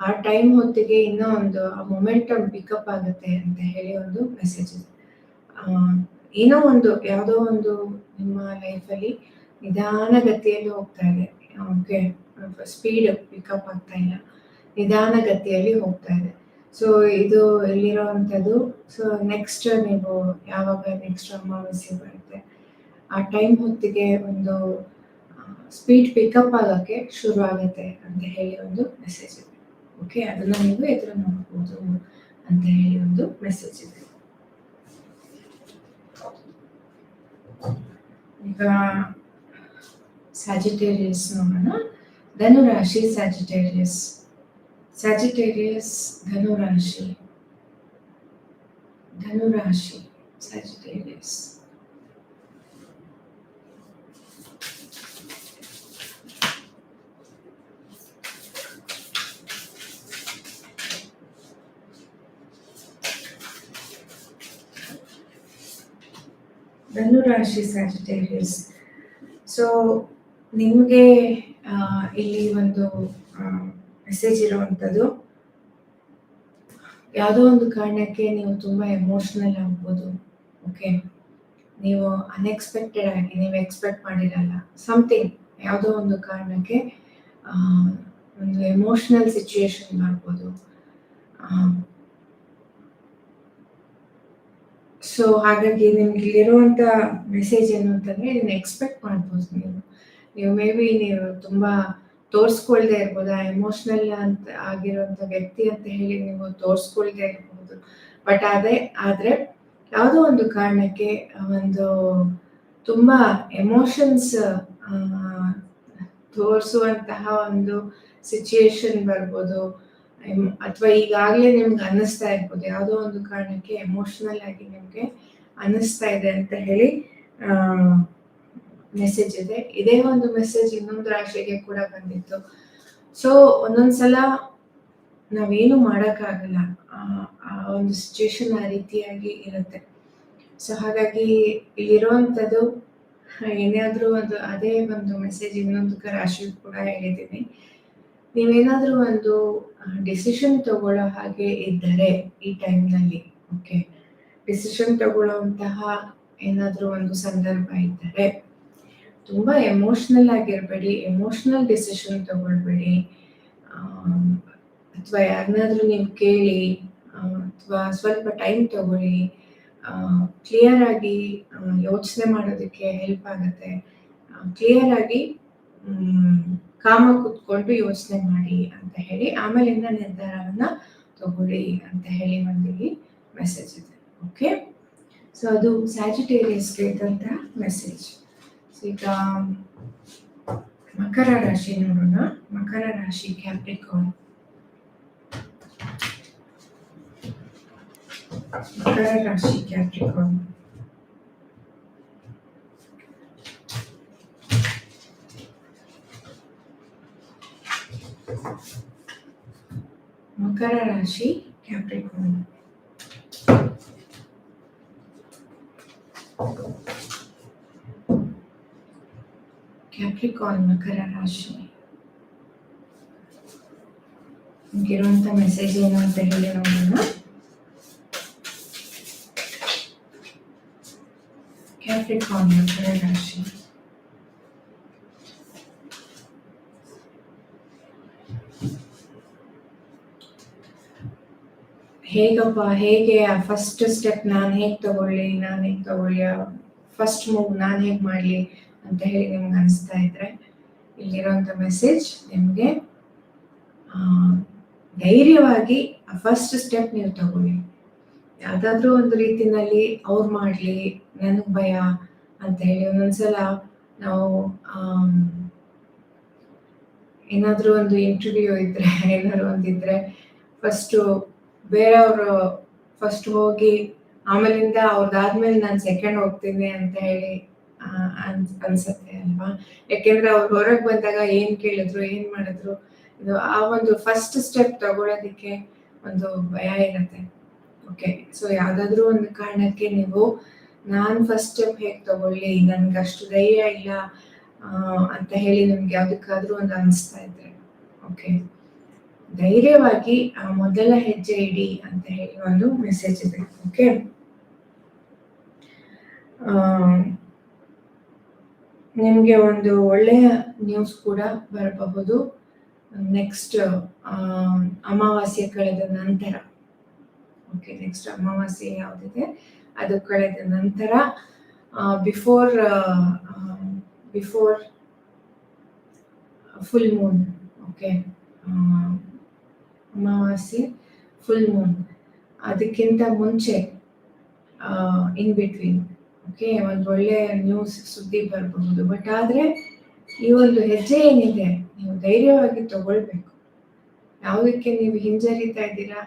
ಆ ಟೈಮ್ ಹೊತ್ತಿಗೆ ಇನ್ನೂ ಒಂದು ಆ ಮೊಮೆಂಟಮ್ ಪಿಕಪ್ ಆಗುತ್ತೆ ಅಂತ ಹೇಳಿ ಒಂದು ಮೆಸೇಜ್ ಇದೆ. ಏನೋ ಒಂದು, ಯಾವುದೋ ಒಂದು ನಿಮ್ಮ ಲೈಫಲ್ಲಿ ನಿಧಾನ ಗತಿಯಲ್ಲಿ ಹೋಗ್ತಾ ಇದೆ. ಓಕೆ ಸ್ಪೀಡ್ ಪಿಕಪ್ ಆಗ್ತಾ ಇಲ್ಲ. ನಿಧಾನ ಗತಿಯಲ್ಲಿ ಹೋಗ್ತಾ ಇದೆ. ಸೊ ಇದು ಎಲ್ಲಿರೋವಂಥದ್ದು? ಸೊ ನೆಕ್ಸ್ಟ್ ನೀವು ಯಾವಾಗ ನೆಕ್ಸ್ಟ್ ಅಮಾವಾಸ್ಯೆ ಬರುತ್ತೆ? ಆ ಟೈಮ್ ಹೊತ್ತಿಗೆ ಒಂದು ಸ್ಪೀಡ್ ಪಿಕಪ್ ಆಗೋಕ್ಕೆ ಶುರು ಆಗುತ್ತೆ ಅಂತ ಹೇಳಿ ಒಂದು ಮೆಸೇಜ್ ಇದೆ. ಓಕೆ ಅದನ್ನ ನೀವು ಎದುರು ನೋಡ್ಬೋದು ಅಂತ ಹೇಳಿ ಒಂದು ಮೆಸೇಜ್ ಇದೆ. ಈಗ ಸ್ಯಾಜಿಟೇರಿಯಸ್ ನೋಡೋಣ. ಧನುರಾಶಿ ಸ್ಯಾಜಿಟೇರಿಯಸ್ ಸ್ಯಾಜಿಟೇರಿಯಸ್ ಧನುರಾಶಿ ಧನುರಾಶಿ ಸ್ಯಾಜಿಟೇರಿಯಸ್ ಧನುರಾಶಿ ಸ್ಯಾಜಿಟೇರಿಯಸ್ ಸೊ ನಿಮಗೆ ಇಲ್ಲಿ ಒಂದು ಮೆಸೇಜ್ ಇರುವಂಥದ್ದು. ಯಾವುದೋ ಒಂದು ಕಾರಣಕ್ಕೆ ನೀವು ತುಂಬ ಎಮೋಷ್ನಲ್ ಆಗ್ಬೋದು ಓಕೆ ನೀವು ಅನ್ಎಕ್ಸ್ಪೆಕ್ಟೆಡ್ ಆಗಿ, ನೀವು ಎಕ್ಸ್ಪೆಕ್ಟ್ ಮಾಡಿರಲ್ಲ ಸಮಥಿಂಗ್ ಯಾವುದೋ ಒಂದು ಕಾರಣಕ್ಕೆ ಒಂದು ಎಮೋಷ್ನಲ್ ಸಿಚುಯೇಷನ್ ಮಾಡ್ಬೋದು. ಸೊ ಹಾಗಾಗಿ ನಿಮ್ಗೆ ಇಲ್ಲಿರುವಂಥ ಮೆಸೇಜ್ ಏನು ಅಂತಂದ್ರೆ ಇದನ್ನ ಎಕ್ಸ್ಪೆಕ್ಟ್ ಮಾಡ್ಬೋದು ನೀವು. ನೀವು ಮೇ ಬಿ ನೀವು ತುಂಬಾ ತೋರಿಸ್ಕೊಳ್ದೆ ಇರ್ಬೋದು, ಆ ಎಮೋಷ್ನಲ್ ಅಂತ ಆಗಿರುವಂಥ ವ್ಯಕ್ತಿ ಅಂತ ಹೇಳಿ ನೀವು ತೋರಿಸ್ಕೊಳ್ದೆ ಇರ್ಬೋದು. ಬಟ್ ಅದೇ, ಆದ್ರೆ ಯಾವುದೋ ಒಂದು ಕಾರಣಕ್ಕೆ ಒಂದು ತುಂಬಾ ಎಮೋಷನ್ಸ್ ತೋರಿಸುವಂತಹ ಒಂದು ಸಿಚುಯೇಷನ್ ಬರ್ಬೋದು. ಅಥವಾ ಈಗಾಗಲೇ ನಿಮ್ಗೆ ಅನ್ನಿಸ್ತಾ ಇರ್ಬೋದು, ಯಾವುದೋ ಒಂದು ಕಾರಣಕ್ಕೆ ಎಮೋಷನಲ್ ಆಗಿ ನಿಮಗೆ ಅನ್ನಿಸ್ತಾ ಇದೆ ಅಂತ ಹೇಳಿ ಮೆಸೇಜ್ ಇದೆ. ಇದೇ ಒಂದು ಮೆಸೇಜ್ ಇನ್ನೊಂದು ರಾಶಿಗೆ ಕೂಡ ಬಂದಿತ್ತು. ಸೊ ಒಂದೊಂದ್ಸಲ ನಾವೇನು ಮಾಡೋಕ್ಕಾಗಲ್ಲ. ಆ ಒಂದು ಸಿಚುವೇಶನ್ ಆ ರೀತಿಯಾಗಿ ಇರುತ್ತೆ. ಸೊ ಹಾಗಾಗಿ ಇಲ್ಲಿರುವಂಥದ್ದು, ಏನಾದರೂ ಒಂದು, ಅದೇ ಒಂದು ಮೆಸೇಜ್ ಇನ್ನೊಂದು ರಾಶಿ ಕೂಡ ಹೇಳಿದ್ದೀನಿ. ನೀವೇನಾದರೂ ಒಂದು ಡಿಸಿಷನ್ ತಗೊಳ್ಳೋ ಹಾಗೆ ಇದ್ದರೆ ಈ ಟೈಮ್ನಲ್ಲಿ ಓಕೆ ಡಿಸಿಷನ್ ತಗೊಳ್ಳುವಂತಹ ಏನಾದರೂ ಒಂದು ಸಂದರ್ಭ ಇದ್ದರೆ ತುಂಬ ಎಮೋಷ್ನಲ್ ಆಗಿರಬೇಡಿ ಎಮೋಷ್ನಲ್ ಡಿಸಿಷನ್ ತಗೊಳ್ಬೇಡಿ. ಅಥವಾ ಯಾರನ್ನಾದ್ರೂ ನೀವು ಕೇಳಿ ಅಥವಾ ಸ್ವಲ್ಪ ಟೈಮ್ ತಗೊಳ್ಳಿ. ಕ್ಲಿಯರ್ ಆಗಿ ಯೋಚನೆ ಮಾಡೋದಕ್ಕೆ ಹೆಲ್ಪ್ ಆಗುತ್ತೆ. ಕ್ಲಿಯರ್ ಆಗಿ ಕಾಮ ಕೂತ್ಕೊಂಡು ಯೋಚನೆ ಮಾಡಿ ಅಂತ ಹೇಳಿ, ಆಮೇಲಿಂದ ನಿರ್ಧಾರವನ್ನ ತಗೊಳ್ಳಿ ಅಂತ ಹೇಳಿ ಒಂದು ಮೆಸೇಜ್ ಇದೆ ಓಕೆ ಸೊ ಅದು ಸ್ಯಾಜಿಟೇರಿಯಸ್ಗೆ ಇದ್ದಂತಹ ಮೆಸೇಜ್ ಈಗ ಮಕರ ರಾಶಿ ನೋಡೋಣ. ಮಕರ ರಾಶಿ ಕ್ಯಾಪ್ರಿಕಾನ್ ಮಕರ ರಾಶಿ ಕ್ಯಾಪ್ರಿಕಾನ್ ಮಕರ ರಾಶಿ ಕ್ಯಾಪ್ರಿಕಾನ್ ಕ್ಯಾಪ್ರಿಕಾನ್ ಮಕರ ರಾಶಿ ನಿಮಗಿರುವಂಥ ಮೆಸೇಜ್ ಏನು ಅಂತ ಹೇಳಿ ನೋಡೋಣ ಕ್ಯಾಪ್ರಿಕಾನ್ ಮಕರ ರಾಶಿ ಹೇಗಪ್ಪ ಹೇಗೆ ಆ ಫಸ್ಟ್ ಸ್ಟೆಪ್ ನಾನು ಹೇಗೆ ತಗೊಳ್ಳಿ ನಾನು ಹೇಗೆ ತಗೊಳ್ಳಿ ಫಸ್ಟ್ ಮೂವ್ ನಾನು ಹೇಗೆ ಮಾಡಲಿ ಅಂತ ಹೇಳಿ ನಿಮ್ಗೆ ಅನಿಸ್ತಾ ಇದ್ರೆ ಇಲ್ಲಿರುವಂಥ ಮೆಸೇಜ್ ನಿಮಗೆ ಧೈರ್ಯವಾಗಿ ಫಸ್ಟ್ ಸ್ಟೆಪ್ ನೀವು ತಗೊಳ್ಳಿ. ಯಾವುದಾದ್ರೂ ಒಂದು ರೀತಿನಲ್ಲಿ ಅವ್ರು ಮಾಡಲಿ, ನನಗೆ ಭಯ ಅಂತ ಹೇಳಿ ಒಂದೊಂದ್ಸಲ ನಾವು ಏನಾದರೂ ಒಂದು ಇಂಟರ್ವ್ಯೂ ಇದ್ರೆ, ಏನಾದ್ರು ಒಂದಿದ್ರೆ ಫಸ್ಟು ಬೇರೆಯವರು ಫಸ್ಟ್ ಹೋಗಿ ಆಮೇಲಿಂದ ಅವ್ರದ್ದಾದ್ಮೇಲೆ ನಾನು ಸೆಕೆಂಡ್ ಹೋಗ್ತೀನಿ ಅಂತ ಹೇಳಿ ಅನ್ಸ್, ಅನ್ಸತ್ತೆ ಅಲ್ವಾ? ಯಾಕೆಂದ್ರೆ ಅವ್ರು ಹೊರಗೆ ಬಂದಾಗ ಏನ್ ಕೇಳಿದ್ರು, ಏನ್ ಮಾಡಿದ್ರು, ಇದು ಆ ಒಂದು ಫಸ್ಟ್ ಸ್ಟೆಪ್ ತಗೊಳೋದಿಕ್ಕೆ ಒಂದು ಭಯ ಇರತ್ತೆ. ಓಕೆ ಸೊ ಯಾವ್ದಾದ್ರು ಒಂದು ಕಾರಣಕ್ಕೆ ನೀವು, ನಾನ್ ಫಸ್ಟ್ ಸ್ಟೆಪ್ ಹೇಗ್ ತಗೊಳ್ಳಿ, ನನ್ಗೆ ಅಷ್ಟು ಧೈರ್ಯ ಇಲ್ಲ ಅಂತ ಹೇಳಿ ನಿಮ್ಗೆ ಯಾವ್ದಕ್ಕಾದ್ರೂ ಒಂದು ಅನಿಸ್ತಾ ಇದ್ರೆ ಓಕೆ ಧೈರ್ಯವಾಗಿ ಆ ಮೊದಲ ಹೆಜ್ಜೆ ಇಡಿ ಅಂತ ಹೇಳಿ ಒಂದು ಮೆಸೇಜ್ ಇದೆ ಓಕೆ ನಿಮಗೆ ಒಂದು ಒಳ್ಳೆಯ ನ್ಯೂಸ್ ಕೂಡ ಬರಬಹುದು. ನೆಕ್ಸ್ಟ್ ಅಮಾವಾಸ್ಯೆ ಕಳೆದ ನಂತರ. ಓಕೆ ನೆಕ್ಸ್ಟ್ ಅಮಾವಾಸ್ಯೆ ಯಾವುದಿದೆ? ಅದು ಕಳೆದ ನಂತರ before before full moon okay ಅಮಾವಾಸ್ಯೆ ಫುಲ್ ಮೂನ್ ಅದಕ್ಕಿಂತ ಮುಂಚೆ ಇನ್ ಬಿಟ್ವೀನ್ ಓಕೆ ಒಂದು ಒಳ್ಳೆ ನ್ಯೂಸ್ ಸುದ್ದಿ ಬರಬಹುದು. ಬಟ್ ಆದರೆ ಈ ಒಂದು ಹೆಜ್ಜೆ ಏನಿದೆ, ನೀವು ಧೈರ್ಯವಾಗಿ ತಗೊಳ್ಬೇಕು. ಯಾವುದಕ್ಕೆ ನೀವು ಹಿಂಜರಿತಾ ಇದ್ದೀರಾ,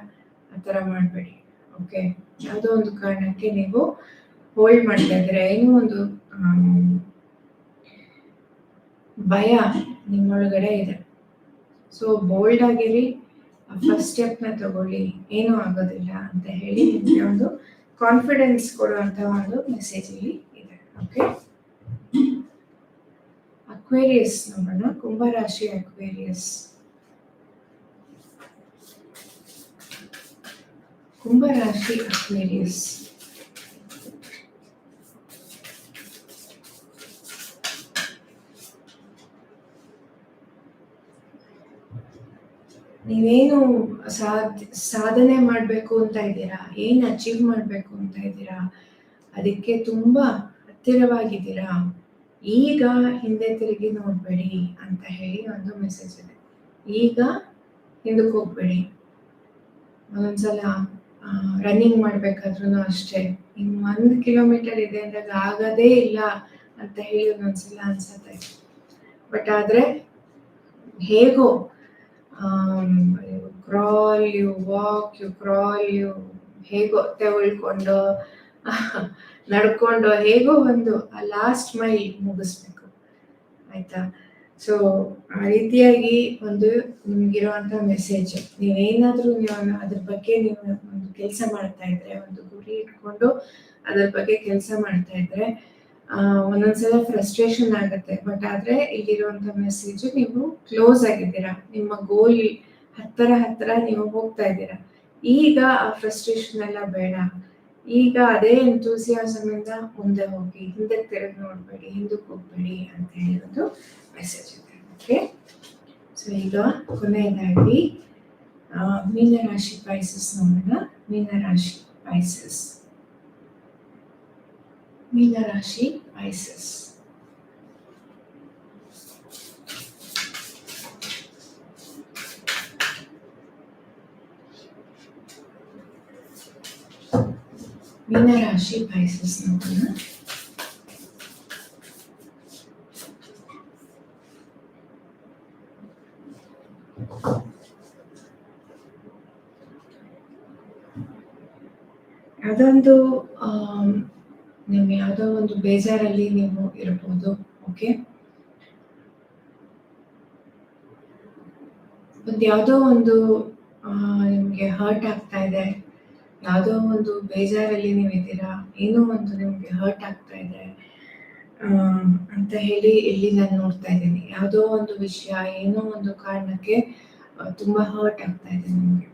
ಆ ಥರ ಮಾಡಬೇಡಿ. ಓಕೆ ಯಾವುದೋ ಒಂದು ಕಾರಣಕ್ಕೆ ನೀವು ಹೋಲ್ಡ್ ಮಾಡ್ತಾ ಇದ್ದೀರಾ. ಏನೋ ಒಂದು ಭಯ ನಿಮ್ಮೊಳಗಡೆ ಇದೆ. ಸೊ ಬೋಲ್ಡ್ ಆಗಿರಿ ಫಸ್ಟ್ ಸ್ಟೆಪ್ನ ತಗೊಳ್ಳಿ. ಏನೂ ಆಗೋದಿಲ್ಲ ಅಂತ ಹೇಳಿ ನಿಮಗೆ ಒಂದು ಕಾನ್ಫಿಡೆನ್ಸ್ ಕೊಡುವಂತ ಒಂದು ಮೆಸೇಜ್ ಇಲ್ಲಿ ಇದೆ ಓಕೆ ಅಕ್ವೇರಿಯಸ್ ನೋಡೋಣ ಕುಂಭರಾಶಿ ಅಕ್ವೇರಿಯಸ್ ಕುಂಭರಾಶಿ ಅಕ್ವೇರಿಯಸ್ ನೀವೇನು ಸಾಧ್ ಸಾಧನೆ ಮಾಡಬೇಕು ಅಂತ ಇದ್ದೀರಾ? ಏನು ಅಚೀವ್ ಮಾಡಬೇಕು ಅಂತ ಇದ್ದೀರಾ? ಅದಕ್ಕೆ ತುಂಬ ಹತ್ತಿರವಾಗಿದ್ದೀರಾ? ಈಗ ಹಿಂದೆ ತಿರುಗಿ ನೋಡಬೇಡಿ ಅಂತ ಹೇಳಿ ಒಂದು ಮೆಸೇಜ್ ಇದೆ. ಈಗ ಹಿಂದಕ್ಕೆ ಹೋಗ್ಬೇಡಿ. ಒಂದೊಂದ್ಸಲ ರನ್ನಿಂಗ್ ಮಾಡ್ಬೇಕಾದ್ರೂ ಅಷ್ಟೇ. ಇನ್ನು ಒಂದು ಕಿಲೋಮೀಟರ್ ಇದೆ ಅಂದಾಗ ಆಗದೇ ಇಲ್ಲ ಅಂತ ಹೇಳಿ ಒಂದೊಂದ್ಸಲ ಅನ್ಸತ್ತೆ. ಬಟ್ ಆದರೆ, ಹೇಗೋ um, you crawl, you walk, you crawl, ಹೇಗೋ ತೆವಳ್ಕೊಂಡು ನಡ್ಕೊಂಡು ಹೇಗೋ ಒಂದು ಆ ಲಾಸ್ಟ್ ಮೈಲ್ ಮುಗಿಸ್ಬೇಕು. ಆಯ್ತಾ? ಸೊ ಆ ರೀತಿಯಾಗಿ ಒಂದು ನಿಮ್ಗಿರುವಂತ ಮೆಸೇಜ್ ನೀವೇನಾದ್ರೂ ನೀವು ಅದ್ರ ಬಗ್ಗೆ ನೀವು ಒಂದು ಕೆಲಸ ಮಾಡ್ತಾ ಇದ್ರೆ ಒಂದು ಗುರಿ ಇಟ್ಕೊಂಡು ಅದ್ರ ಬಗ್ಗೆ ಕೆಲಸ ಮಾಡ್ತಾ ಇದ್ರೆ ಒಂದೊಂದ್ಸಲ ಫ್ರಸ್ಟ್ರೇಷನ್ ಆಗುತ್ತೆ. ಬಟ್ ಆದ್ರೆ ಇಲ್ಲಿರುವಂತ ಮೆಸೇಜ್ ನೀವು ಕ್ಲೋಸ್ ಆಗಿದ್ದೀರಾ? ನಿಮ್ಮ ಗೋಲ್ ಹತ್ತರ ಹತ್ತಿರ ನೀವು ಹೋಗ್ತಾ ಇದ್ದೀರಾ? ಈಗ ಆ ಫ್ರಸ್ಟ್ರೇಷನ್ ಎಲ್ಲ ಬೇಡ. ಈಗ ಅದೇ ಎಂತೂಸಿಯಾಸಮ್ ಇಂದ ಮುಂದೆ ಹೋಗಿ ಹಿಂದಕ್ಕೆ ತೆರೆದು ನೋಡಬೇಡಿ, ಹಿಂದಕ್ಕೆ ಹೋಗ್ಬೇಡಿ ಅಂತ ಹೇಳಿ ಮೆಸೇಜ್ ಇದೆ. ಓಕೆ ಸೊ ಈಗ ಕೊನೆಯದಾಗಿ ಮೀನರಾಶಿ ಪೈಸಸ್ ನೋಡೋಣ ಮೀನರಾಶಿ ಪೈಸಸ್ ಮೀನರಾಶಿ ಪೈಸಸ್ ಮೀನರಾಶಿ ಪೈಸಸ್ ನೋಡೋಣ ಅದೊಂದು ಆಮ್, ನೀವು ಯಾವುದೋ ಒಂದು ಬೇಜಾರಲ್ಲಿ ನೀವು ಇರಬಹುದು ಓಕೆ ಒಂದು ಯಾವುದೋ ಒಂದು ನಿಮಗೆ ಹರ್ಟ್ ಆಗ್ತಾ ಇದೆ, ಯಾವುದೋ ಒಂದು ಬೇಜಾರಲ್ಲಿ ನೀವು ಇದ್ದೀರಾ, ಏನೋ ಒಂದು ನಿಮ್ಗೆ ಹರ್ಟ್ ಆಗ್ತಾ ಇದೆ ಅಂತ ಹೇಳಿ ಇಲ್ಲಿ ನಾನು ನೋಡ್ತಾ ಇದ್ದೀನಿ. ಯಾವುದೋ ಒಂದು ವಿಷಯ, ಏನೋ ಒಂದು ಕಾರಣಕ್ಕೆ ತುಂಬಾ ಹರ್ಟ್ ಆಗ್ತಾ ಇದೆ ನಿಮ್ಗೆ.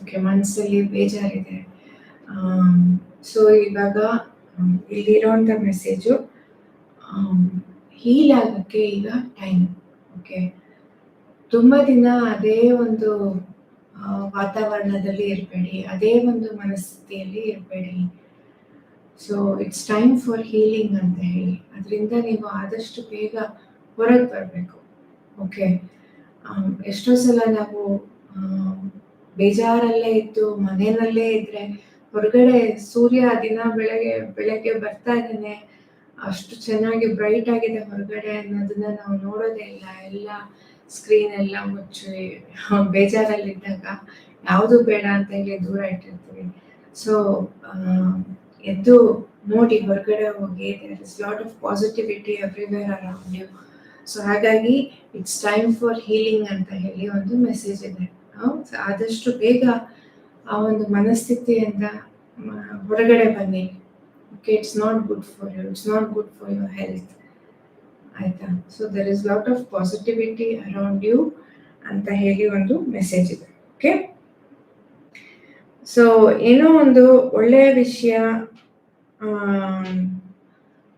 ಓಕೆ ಮನಸ್ಸಲ್ಲಿ ಬೇಜಾರಿದೆ. ಸೊ ಇವಾಗ ಆಮ್, ಇಲ್ಲಿರೋಂಥ ಮೆಸೇಜು ಹೀಲ್ ಆಗಕ್ಕೆ ಈಗ ಟೈಮ್ ಓಕೆ ತುಂಬ ದಿನ ಅದೇ ಒಂದು ವಾತಾವರಣದಲ್ಲಿ ಇರಬೇಡಿ ಅದೇ ಒಂದು ಮನಸ್ಥಿತಿಯಲ್ಲಿ ಇರಬೇಡಿ. So it's time for healing ಅಂತ ಹೇಳಿ. ಅದರಿಂದ ನೀವು ಆದಷ್ಟು ಬೇಗ ಹೊರಗೆ ಬರಬೇಕು ಓಕೆ ಎಷ್ಟೋ ಸಲ ನಾವು ಬೇಜಾರಲ್ಲೇ ಇದ್ದು ಮನೆಯಲ್ಲೇ ಇದ್ರೆ ಹೊರಗಡೆ ಸೂರ್ಯ ದಿನ ಬೆಳಗ್ಗೆ ಬೆಳಗ್ಗೆ ಬರ್ತಾ ಇದ್ದಾನೆ. ಅಷ್ಟು ಚೆನ್ನಾಗಿ ಬ್ರೈಟ್ ಆಗಿದೆ ಹೊರಗಡೆ ಅನ್ನೋದನ್ನ ನಾವು ನೋಡೋದೇ ಇಲ್ಲ. ಎಲ್ಲ ಸ್ಕ್ರೀನ್ ಎಲ್ಲ ಮುಚ್ಚಿ, ಬೇಜಾರಲ್ಲಿದ್ದಾಗ ಯಾವುದು ಬೇಡ ಅಂತ ಹೇಳಿ ದೂರ ಇಟ್ಟಿರ್ತೀವಿ. ಸೊ ಎದ್ದು ನೋಡಿ ಹೊರಗಡೆ ಹೋಗಿ there is lot of positivity everywhere around you so ಹಾಗಾಗಿ ಇಟ್ಸ್ ಟೈಮ್ ಫಾರ್ ಹೀಲಿಂಗ್ ಅಂತ ಹೇಳಿ ಒಂದು ಮೆಸೇಜ್ ಇದೆ. ಆದಷ್ಟು ಬೇಗ ಆ ಒಂದು ಮನಸ್ಥಿತಿಯಿಂದ ಹೊರಗಡೆ ಬನ್ನಿ. Okay it's not good for you it's not good for your health ಆಯ್ತಾ? So there is lot of positivity around you ಅಂತ ಹೇಳಿ ಒಂದು ಮೆಸೇಜ್ ಇದೆ. ಓಕೆ ಸೊ ಏನೋ ಒಂದು ಒಳ್ಳೆಯ ವಿಷಯ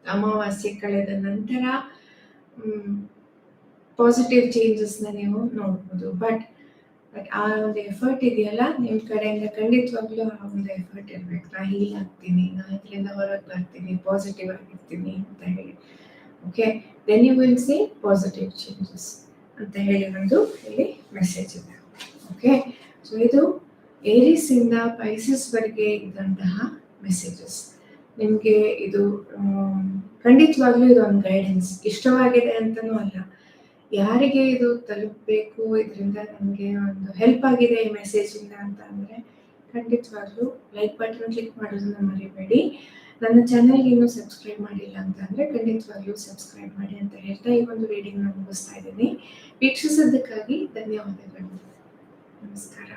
ಅಮಾವಾಸ್ಯೆ ಕಳೆದ ನಂತರ ಪಾಸಿಟಿವ್ ಚೇಂಜಸ್ನ ನೀವು ನೋಡ್ಬೋದು. ಬಟ್ ಬಟ್ ಆ ಒಂದು ಎಫರ್ಟ್ ಇದೆಯಲ್ಲ ನಿಮ್ಮ ಕಡೆಯಿಂದ ಖಂಡಿತವಾಗ್ಲೂ ಆ ಒಂದು ಎಫರ್ಟ್ ಇರ್ಬೇಕು. ನಾ ಹೀಲ್ ಆಗ್ತೀನಿ, ನಾ ಇದರಿಂದ ಹೊರಗೆ ಬರ್ತೀನಿ ಪಾಸಿಟಿವ್ ಆಗಿರ್ತೀನಿ ಅಂತ ಹೇಳಿ. Okay then you will see positive changes ಅಂತ ಹೇಳಿ ಒಂದು ಇಲ್ಲಿ ಮೆಸೇಜ್ ಇದೆ. ಓಕೆ ಸೊ ಇದು ಏರಿಸ್ ಇಂದ ಪೈಸಸ್ ವರೆಗೆ ಇದ್ದಂತಹ ಮೆಸೇಜಸ್ ನಿಮಗೆ ಇದು ಖಂಡಿತವಾಗ್ಲೂ ಇದು ಒಂದು ಗೈಡೆನ್ಸ್ ಇಷ್ಟವಾಗಿದೆ ಅಂತನೂ ಅಲ್ಲ. ಯಾರಿಗೆ ಇದು ತಲುಪಬೇಕು? ಇದರಿಂದ ನನಗೆ ಒಂದು ಹೆಲ್ಪ್ ಆಗಿದೆ ಈ ಮೆಸೇಜಿಂದ ಅಂತ ಅಂದರೆ ಖಂಡಿತವಾಗ್ಲೂ ಲೈಕ್ ಬಟನ್ ಕ್ಲಿಕ್ ಮಾಡೋದನ್ನ ಮರಿಬೇಡಿ. ನನ್ನ ಚಾನೆಲ್ಗೆ ಇನ್ನೂ ಸಬ್ಸ್ಕ್ರೈಬ್ ಮಾಡಿಲ್ಲ ಅಂತ ಅಂದರೆ ಖಂಡಿತವಾಗ್ಲೂ ಸಬ್ಸ್ಕ್ರೈಬ್ ಮಾಡಿ ಅಂತ ಹೇಳ್ತಾ ಈ ಒಂದು ನಾನು ಮುಗಿಸ್ತಾ ಇದ್ದೀನಿ. ವೀಕ್ಷಿಸೋದಕ್ಕಾಗಿ ಧನ್ಯವಾದಗಳು. ನಮಸ್ಕಾರ.